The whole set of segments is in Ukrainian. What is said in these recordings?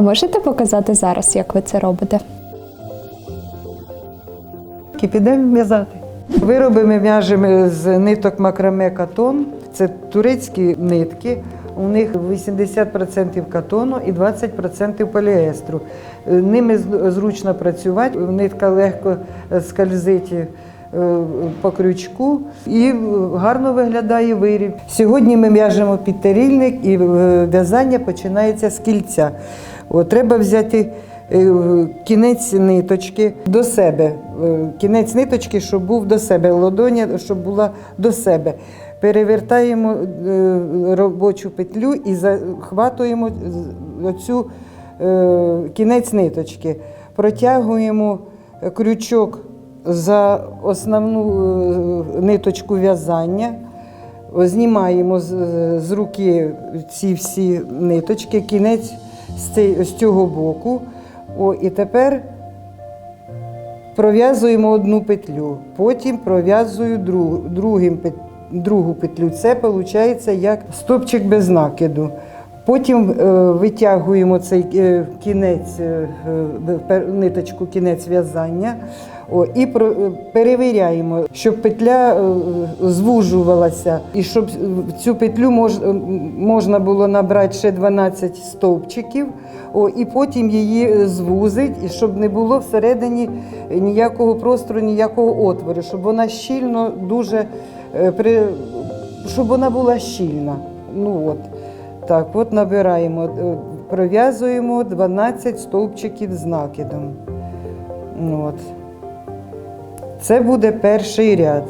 Можете показати зараз, як ви це робите? Підемо в'язати. Вироби ми в'яжемо з ниток макраме катон. Це турецькі нитки. У них 80% катону і 20% поліестру. Ними зручно працювати, нитка легко скользить е, по крючку і гарно виглядає виріб. Сьогодні ми в'яжемо підтерільник і е, в'язання починається з кільця. От, треба взяти е, кінець ниточки до себе. Е, Кінець ниточки, щоб був до себе, ладоня, щоб була до себе. Перевертаємо е, робочу петлю і захватуємо оцю кінець ниточки. Протягуємо крючок за основну ниточку в'язання. Знімаємо з руки ці всі ниточки, кінець з, цього боку. О, і тепер пров'язуємо одну петлю, потім пров'язую другим, другу петлю. Це виходить як стопчик без накиду. Потім е, витягуємо цей е, кінець, е, ниточку, кінець в'язання о, і е, перевіряємо, щоб петля е, звужувалася, і щоб в цю петлю мож, е, можна було набрати ще 12 стовпчиків, о, і потім її звузить, і щоб не було всередині ніякого простору, ніякого отвору, щоб вона щільно дуже е, щоб вона була щільна. Ну от. Так, от набираємо, е, пров'язуємо 12 стовпчиків з накидом. Ну, От. Це буде перший ряд.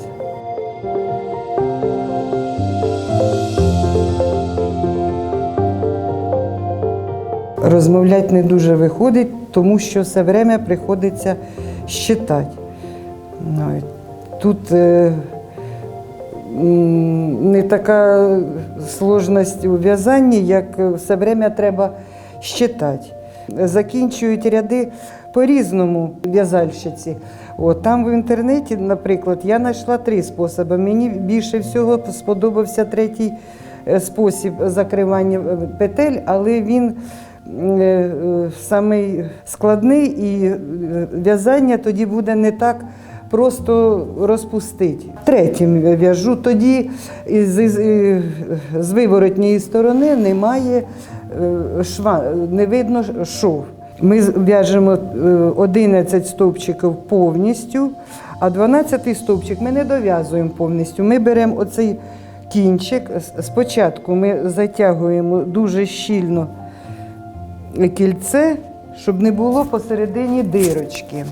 Розмовляти не дуже виходить, тому що все время приходиться щитати. Ну, Тут е, не така сложність у в'язанні, як все время треба щитати. Закінчують ряди по-різному в'язальщиці. От, там в інтернеті, наприклад, я знайшла три способи. Мені більше всього сподобався третій е, спосіб закривання е, петель, але він е, самий складний і в'язання тоді буде не так просто розпустити. Третім в'яжу, тоді із, е, з виворотньої сторони немає шва, не видно шов. Ми в'яжемо е, 11 стовпчиків повністю, а 12 стовпчик ми не дов'язуємо повністю. Ми беремо оцей кінчик. Спочатку ми затягуємо дуже щільно кільце, щоб не було посередині дирочки.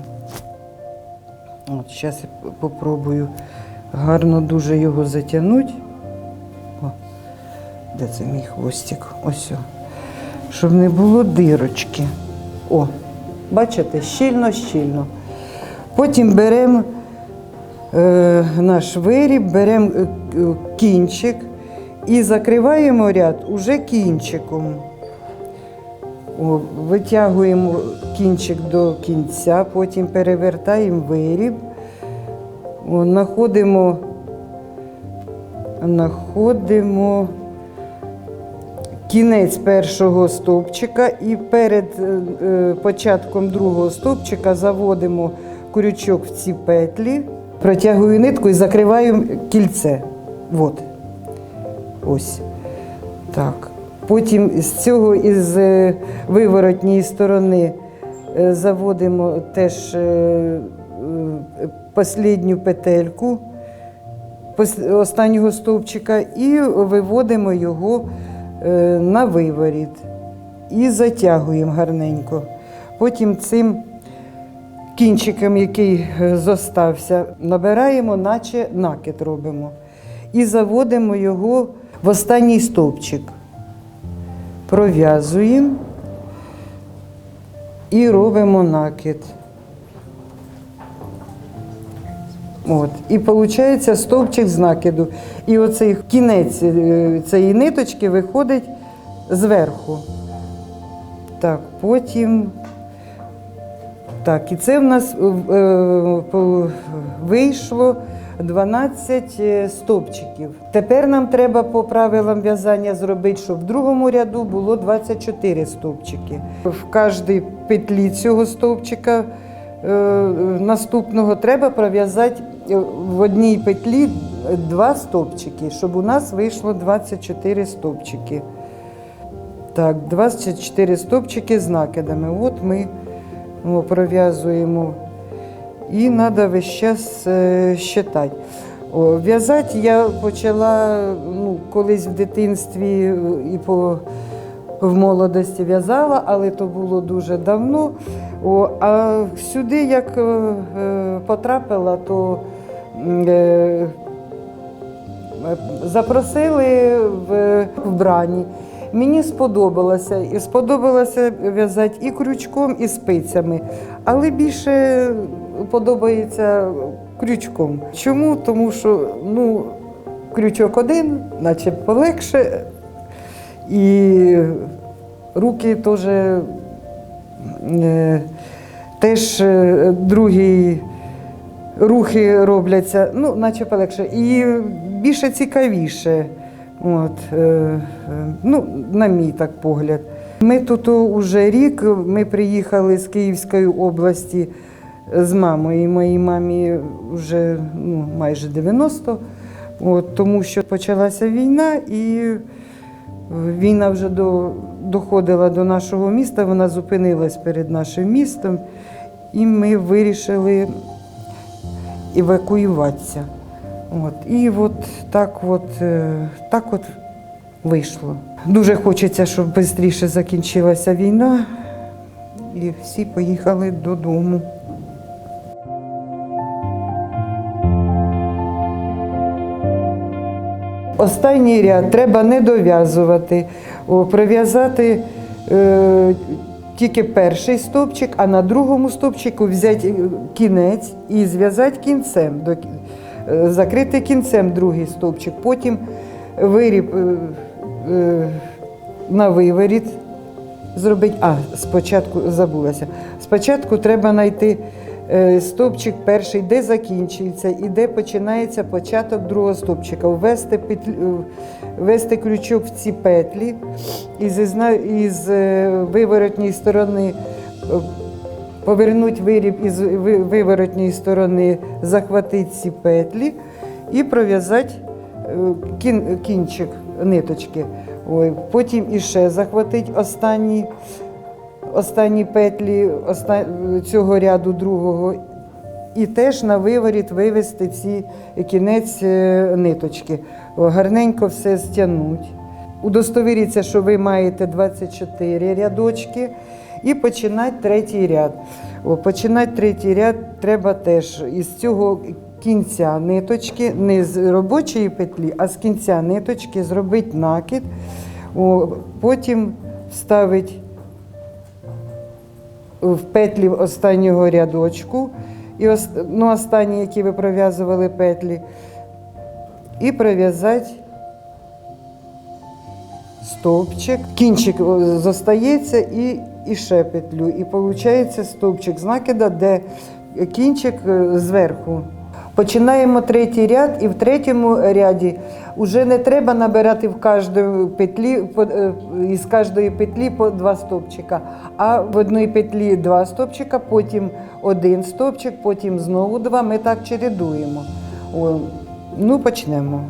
От, зараз я попробую гарно дуже його затягнути. О, де це мій хвостик? Ось. Щоб не було дирочки. О, бачите, щільно-щільно. Потім беремо е, наш виріб, беремо е, кінчик і закриваємо ряд уже кінчиком. О, витягуємо кінчик до кінця, потім перевертаємо виріб, О, знаходимо, знаходимо кінець першого стовпчика і перед е, е, початком другого стовпчика заводимо крючок в ці петлі, протягую нитку і закриваю кільце. От. Ось. Так. Потім з цього із е, виворотньої сторони заводимо теж послідню петельку останнього стовпчика і виводимо його на виворіт і затягуємо гарненько. Потім цим кінчиком, який е, зостався, набираємо, наче накид робимо. І заводимо його в останній стовпчик. Пров'язуємо і робимо накид. От. І виходить стовпчик з накиду. І оцей кінець е, цієї ниточки виходить зверху. Так, потім. Так, і це в нас е, вийшло 12 е, стовпчиків. Тепер нам треба по правилам в'язання зробити, щоб в другому ряду було 24 стовпчики. В кожній петлі цього стовпчика е, наступного треба пров'язати е, в одній петлі два стовпчики, щоб у нас вийшло 24 стовпчики. Так, 24 стовпчики з накидами. От ми о, пров'язуємо. І треба весь час е, щитати. О, В'язати я почала ну, колись в дитинстві е, і по, в молодості в'язала, але то було дуже давно. О, а сюди, як е, е, потрапила, то е, запросили в, в брані. Мені сподобалося. І сподобалося в'язати і крючком, і спицями. Але більше подобається крючком. Чому? Тому що ну, крючок один, наче полегше, і руки теж, е, теж е, другі рухи робляться, ну, наче полегше. І більше цікавіше. От, е, е, ну, на мій так погляд. Ми тут уже рік, ми приїхали з Київської області з мамою. І моїй мамі вже ну, майже 90, от, тому що почалася війна, і війна вже до, доходила до нашого міста, вона зупинилась перед нашим містом, і ми вирішили евакуюватися. От. І от так от, е, так от вийшло. Дуже хочеться, щоб швидше закінчилася війна, і всі поїхали додому. Останній ряд треба не дов'язувати, о, пров'язати е, тільки перший стовпчик, а на другому стовпчику взяти е, кінець і зв'язати кінцем, е, закрити кінцем другий стовпчик. Потім виріб е, на виворіт зробити. А, спочатку забулася. Спочатку треба знайти стовпчик перший, де закінчується і де починається початок другого стовпчика. Ввести, петлю, ввести крючок в ці петлі і із е, виворотньої сторони. е, Повернути виріб із виворотньої сторони, захватити ці петлі і пров'язати е, кінчик ниточки. Ой, потім іще захватити останні, останні петлі оста, цього ряду другого. І теж на виворіт вивести ці кінець ниточки. Гарненько все стягнуть. Удостовіріться, що ви маєте 24 рядочки і починати третій ряд. Починати третій ряд треба теж із цього кінця ниточки, не з робочої петлі, а з кінця ниточки зробити накид, потім вставити в петлі останнього рядочку, і ну, останні, які ви пров'язували петлі, і пров'язати стовпчик. Кінчик о, зостається і, і ще петлю. І виходить стовпчик з накида, де кінчик зверху. Починаємо третій ряд, і в третьому ряді вже не треба набирати в петлі із кожної петлі по два стовпчика, а в одній петлі два стовпчика, потім один стовпчик, потім знову два. Ми так чередуємо. Ну, почнемо.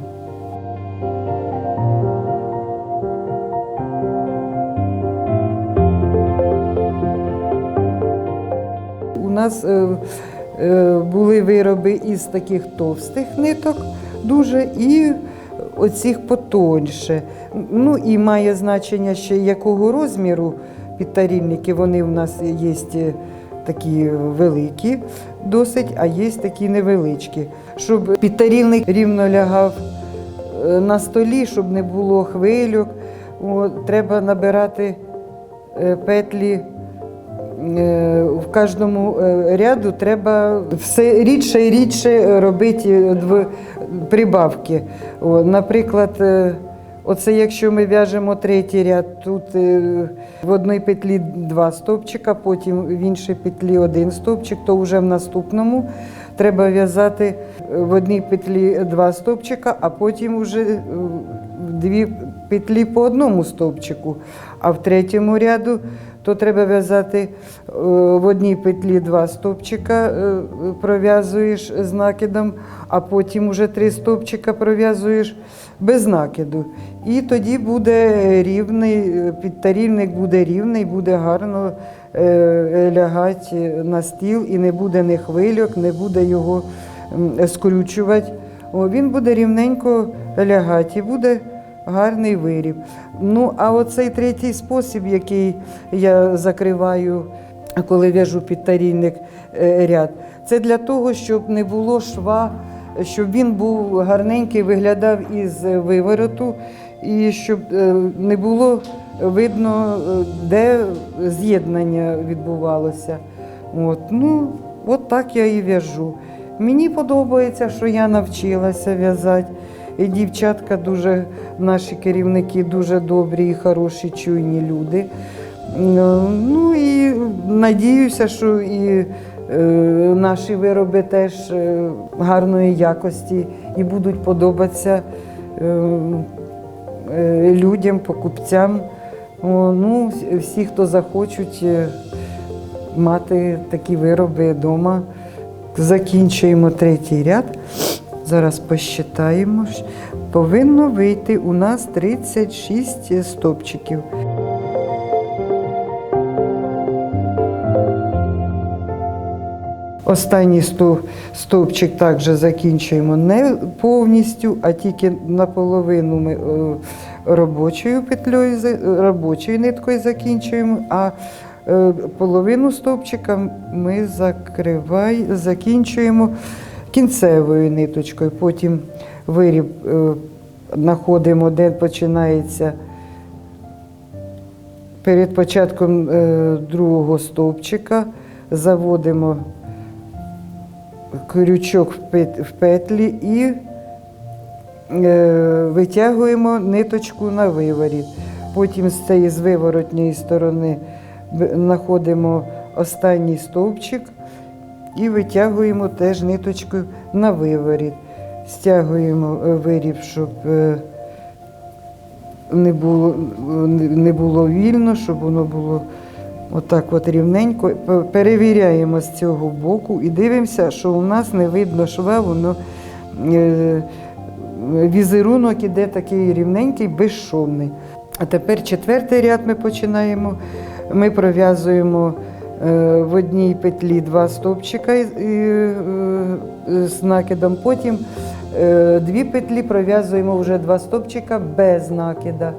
У нас е, е, були вироби із таких товстих ниток, дуже, і оцих потоньше. Ну і має значення ще якого розміру підтарільники. Вони в нас є такі великі, досить, а є такі невеличкі. Щоб підтарільник рівно лягав е, на столі, щоб не було хвильок, о, треба набирати е, петлі. Е, В кожному ряду треба все рідше і рідше робити прибавки. Наприклад, Оце якщо ми в'яжемо третій ряд, тут е, в одній петлі два стовпчика, потім в іншій петлі один стовпчик, то вже в наступному треба в'язати е, в одній петлі два стовпчика, а потім вже е, дві петлі по одному стовпчику. А в третьому ряду то треба в'язати е, в одній петлі два стовпчика, е, пров'язуєш з накидом, а потім уже три стовпчика пров'язуєш без накиду. І тоді буде рівний, е, підтарільник буде рівний, буде гарно лягати на стіл і не буде ні хвильок, не буде його скручувати. Він буде рівненько лягати і буде гарний виріб. Ну, а оцей третій спосіб, який я закриваю, коли в'яжу підтарільник е, ряд, це для того, щоб не було шва, щоб він був гарненький, виглядав із вивороту, і щоб е, не було видно, е, де з'єднання відбувалося. От, ну, от так я і в'яжу. Мені подобається, що я навчилася в'язати. І дівчатка дуже, наші керівники дуже добрі і хороші, чуйні люди. Ну і надіюся, що і е, наші вироби теж е, гарної якості і будуть подобатися е, людям, покупцям. Ну, всі, хто захочуть мати такі вироби вдома. Закінчуємо третій ряд. Зараз посчитаємо. Повинно вийти у нас 36 стопчиків. Останній стов- стовпчик також закінчуємо не повністю, а тільки наполовину ми е, робочою петлею, робочою ниткою закінчуємо, а е, половину стовпчика ми закривай, закінчуємо кінцевою ниточкою. Потім виріб е, знаходимо, де починається перед початком е, другого стовпчика, заводимо крючок в петлі і е, витягуємо ниточку на виворіт. Потім з цієї з виворотньої сторони знаходимо останній стовпчик і витягуємо теж ниточку на виворіт. Стягуємо е, виріб, щоб е, не було, не- не було вільно, щоб воно було отак от рівненько. Перевіряємо з цього боку і дивимося, що у нас не видно шва, воно е, візерунок іде такий рівненький, безшовний. А тепер четвертий ряд ми починаємо. Ми пров'язуємо е, в одній петлі два стовпчика і, е, з накидом. Потім е, дві петлі пров'язуємо вже два стовпчика без накида.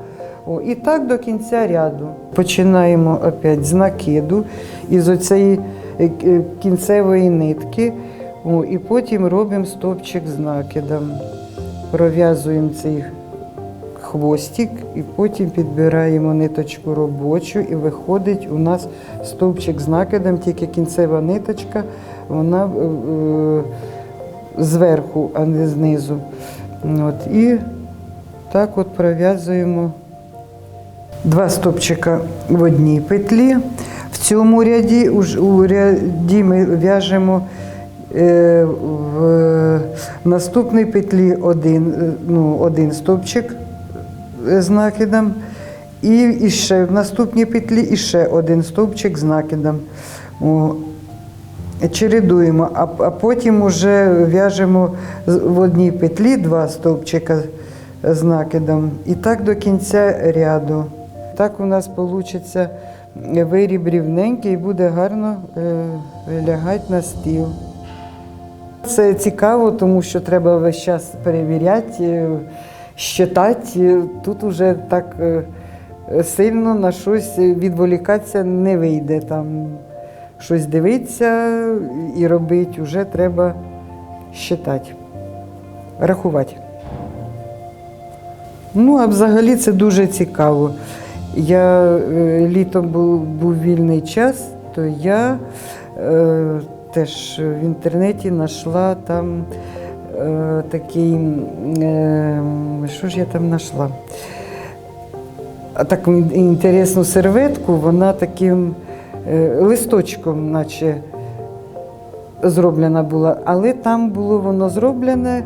О, і так до кінця ряду. Починаємо опять з накиду із оцієї е, е, кінцевої нитки. О, і потім робимо стовпчик з накидом. Пров'язуємо цей хвостик і потім підбираємо ниточку робочу і виходить у нас стовпчик з накидом, тільки кінцева ниточка, вона е, е, зверху, а не знизу. От, і так от пров'язуємо два стовпчика в одній петлі. В цьому ряді у ряді ми в'яжемо е, в наступній петлі один, е, ну, один стовпчик е, з накидом, і, і ще в наступній петлі і ще один стовпчик з накидом. О, чередуємо, а, а потім вже в'яжемо в одній петлі два стовпчика з накидом. І так до кінця ряду. Так у нас вийде виріб рівненький і буде гарно е, лягати на стіл. Це цікаво, тому що треба весь час перевіряти, е, щитати. Тут уже так е, сильно на щось відволікатися не вийде. Там щось дивитися і робити, вже треба щитати, рахувати. Ну, а взагалі це дуже цікаво. Я е, літом був, був вільний час, то я е, теж в інтернеті знайшла там е, такий, е, що ж я там знайшла? таку інтересну серветку, вона таким е, листочком, наче зроблена була, але там було воно зроблене.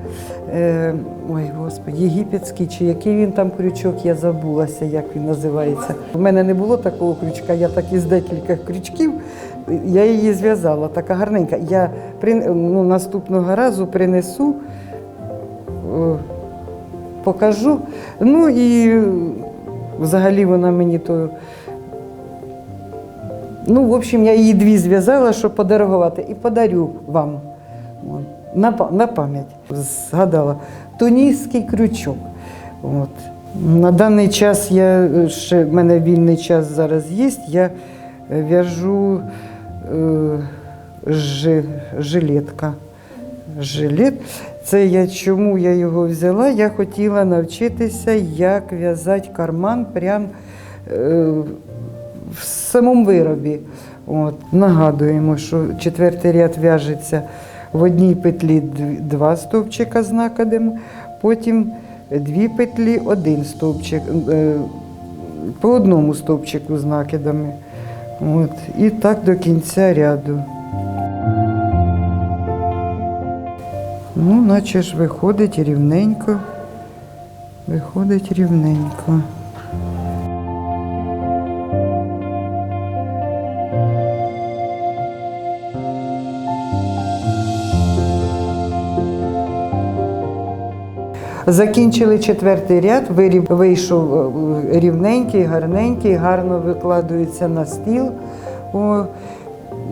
Ой, господи, єгипетський чи який він там крючок, я забулася, як він називається. У мене не було такого крючка, я так із декілька крючків. Я її зв'язала, така гарненька. Я при, ну, наступного разу принесу, е, покажу. Ну і взагалі вона мені то. Ну, в общем, я її дві зв'язала, щоб подарувати, і подарю вам. На, на пам'ять згадала. Тунійський крючок. От. На даний час я е, ще в мене вільний час зараз є. Я в'яжу жилетка. Жилет. Це я чому я його взяла? Я хотіла навчитися, як в'язати карман прямо е, в самому виробі. От, нагадуємо, що четвертий ряд в'яжеться в одній петлі два стовпчика з накидом, потім дві петлі, один стовпчик, е, по одному стовпчику з накидами. От, і так до кінця ряду. Ну, наче ж виходить рівненько. Виходить рівненько. Закінчили четвертий ряд, виріб вийшов е, рівненький, гарненький, гарно викладується на стіл.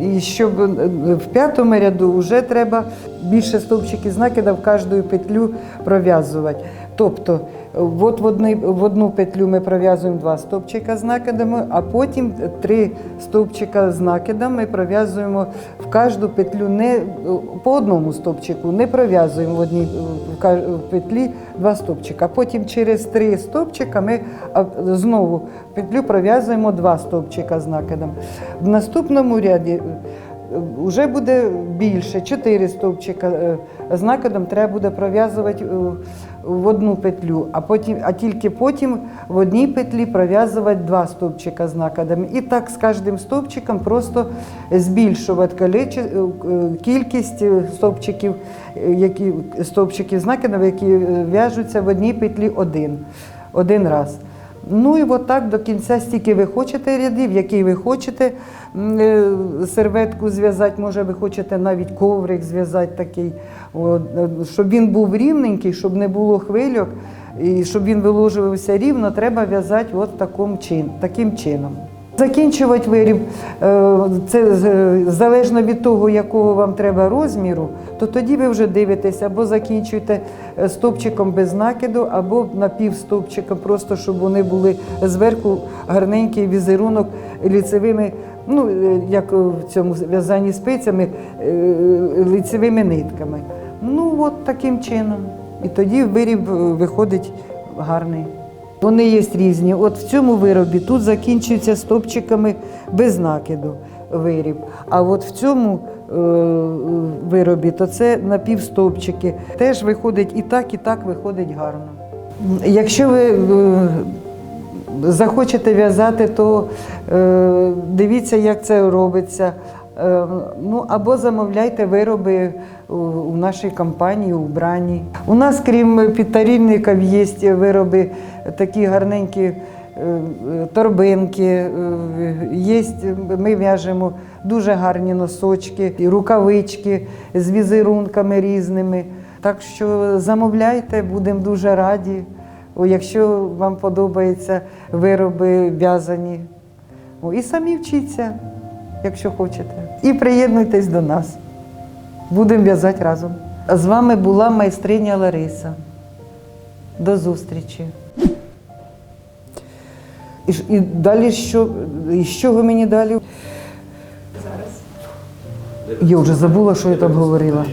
І щоб е, в п'ятому ряду вже треба більше стовпчиків з накида в кожну петлю пров'язувати. Тобто, е, от в, одни, в одну петлю ми пров'язуємо два стовпчика з накидами, а потім три стовпчика з накидом ми пров'язуємо в кожну петлю не е, по одному стовпчику, не пров'язуємо в одній е, в петлі два стовпчика. Потім через три стовпчика ми знову в петлю пров'язуємо два стовпчика з накидом. В наступному ряді вже буде більше, чотири стовпчика е, з накидом треба буде пров'язувати е, в одну петлю, а потім, а тільки потім в одній петлі пров'язувати два стовпчика з накидами. І так з кожним стовпчиком просто збільшувати е, кількість е, стовпчиків, е, які, стовпчиків з накидами, які в'яжуться в одній петлі один, один раз. Ну і от так до кінця, стільки ви хочете рядів, який ви хочете е, серветку зв'язати, може ви хочете навіть коврик зв'язати такий, от, е, щоб він був рівненький, щоб не було хвильок, і щоб він виложувався рівно, треба в'язати от таким, чин, таким чином. Закінчувати виріб, е, це залежно від того, якого вам треба розміру, то тоді ви вже дивитесь або закінчуєте е, стовпчиком без накиду, або напівстовпчиком, просто щоб вони були зверху гарненький візерунок ліцевими, ну е, як в цьому в'язанні спицями, е, лицевими нитками. Ну от таким чином. І тоді виріб е, виходить гарний. Вони є різні. От в цьому виробі тут закінчується стопчиками без накиду виріб. А от в цьому е, виробі то це напівстопчики. Теж виходить і так, і так виходить гарно. Якщо ви е, захочете в'язати, то е, дивіться, як це робиться. Е, Ну, або замовляйте вироби у- нашій компанії, у брані. У нас, крім підтарільників, є вироби такі гарненькі е, е, торбинки, е, є, ми в'яжемо дуже гарні носочки, рукавички з візерунками різними. Так що замовляйте, будемо дуже раді. Якщо вам подобаються вироби в'язані, і самі вчіться, якщо хочете. І приєднуйтесь до нас. Будемо в'язати разом. З вами була майстриня Лариса. До зустрічі. І, і далі що? І що ви мені далі? Зараз. Я вже забула, що я там говорила.